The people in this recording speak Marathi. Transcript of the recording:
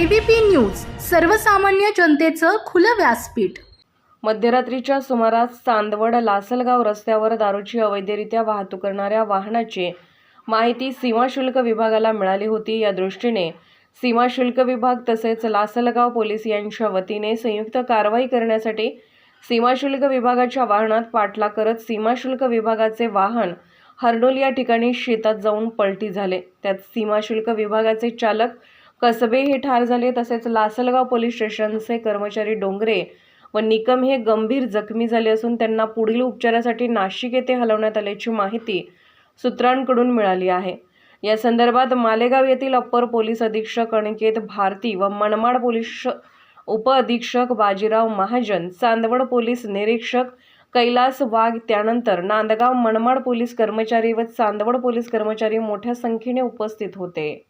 एबीपी न्यूज सर्वसामान्य जनतेचं खुलं व्यासपीठ. मध्यरात्रीच्या सुमारास चांदवड लासलगाव रस्त्यावर दारूची अवैधरित्या वाहतूक करणाऱ्या वाहनाची माहिती सीमाशुल्क विभागाला मिळाली होती. या दृष्टीने सीमाशुल्क विभाग तसेच लासलगाव पोलीस यांच्या वतीने संयुक्त कारवाई करण्यासाठी सीमाशुल्क विभागाच्या वाहनात पाठला करत सीमाशुल्क विभागाचे वाहन हर्डोल या ठिकाणी शेतात जाऊन पलटी झाले. त्यात सीमाशुल्क विभागाचे चालक कसबे हे ठार झाले तसेच लासलगाव पोलीस स्टेशनचे कर्मचारी डोंगरे व निकम हे गंभीर जखमी झाले असून त्यांना पुढील उपचारासाठी नाशिक येथे हलवण्यात आल्याची माहिती सूत्रांकडून मिळाली आहे. या संदर्भात मालेगाव येथील अप्पर पोलीस अधीक्षक अनिकेत भारती व मनमाड पोलीस उपअधीक्षक बाजीराव महाजन चांदवड पोलीस निरीक्षक कैलास वाघ त्यानंतर नांदगाव मनमाड पोलीस कर्मचारी व चांदवड पोलीस कर्मचारी मोठ्या संख्येने उपस्थित होते.